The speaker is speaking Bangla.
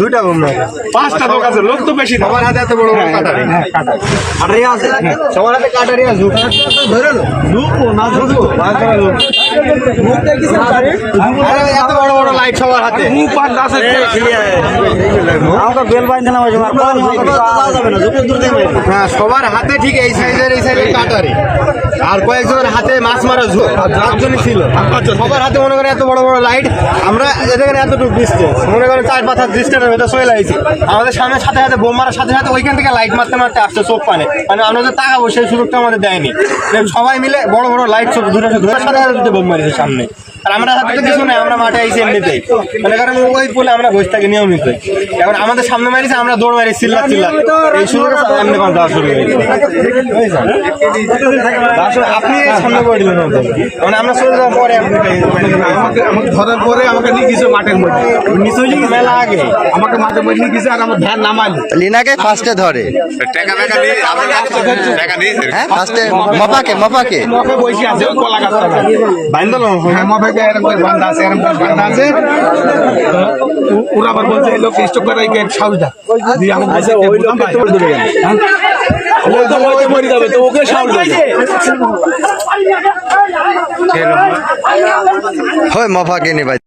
দুইটা বোমরা পাঁচটা লোক আছে লোক তো বেশি সবার হাতে এত বড় বড় কাটারি। কাটারি। আছে। সবার হাতে কাটারি আছে। ধরে না ঝুঁকো আরে এত বড় বড় হাতে আমাকে বেল বাইন্ধে না হয়েছে হ্যাঁ সবার হাতে ঠিক এই সাইজের এই সাইজের কাটারি আর কয়েকজনের হাতে মাছ মারা ঝোল পাঁচজনই ছিল সবার হাতে মনে করেন এত বড় বড় লাইট আমরা এখানে এতটুকু ডিস্টেন্স মনে করেন চার পাঁচ হাত ডিস্টেন্সের ভেতরে চলে আমাদের সামনে সাথে সাথে বোম মারার সাথে সাথে ওইখান থেকে লাইট মারতে মারতে আসছে চোখ পানে মানে আমরা যে তাকাবো সেই সুযোগটা আমাদের দেয়নি সবাই মিলে বড় বড় লাইট চোখ দূরে সাথে সাথে দুটো বোম মারিছে সামনে আর আমরা হাতে তো কিছু নাই আমরা মাঠে আইছি এমনিতেই। মানে কারণ ওই পোলে আমরা বসে থাকি নিয়মিত। এবার আমাদের সামনে মারিছে আমরা দৌড় মারি চিল্লা চিল্লা এই শুরু করে এমনি শুরু হয়েছে আপনি সামনে করে দিলেন মানে আমরা চলে যাওয়ার পরে আপনি আমাকে ধরার পরে আমাকে নিয়ে গেছে মাঠের মধ্যে। মেলা আগে। আমাকে মাঠের মধ্যে নিয়ে গেছে আর আমার ধ্যান নামাইলো লিনাকে ফার্স্টে ধরে। টাকা টাকা আপনি টাকা দিয়ে হ্যাঁ ফার্স্টে মপাকে মপাকে মফে বসে আছে কলা গাছটা বাইন্দল হ্যাঁ এরকম করে বান্ধা আছে এরকম করে বান্ধা আছে। ওরা আবার বলছে এই লোক স্টক করে গেট সাউজা দিয়ে আমাকে বলছে, ওই লোককে তোর দেবে কেন ও তো ওই মরে যাবে তো ওকে সাউজ দেবে। হয় মফাকে নিবাই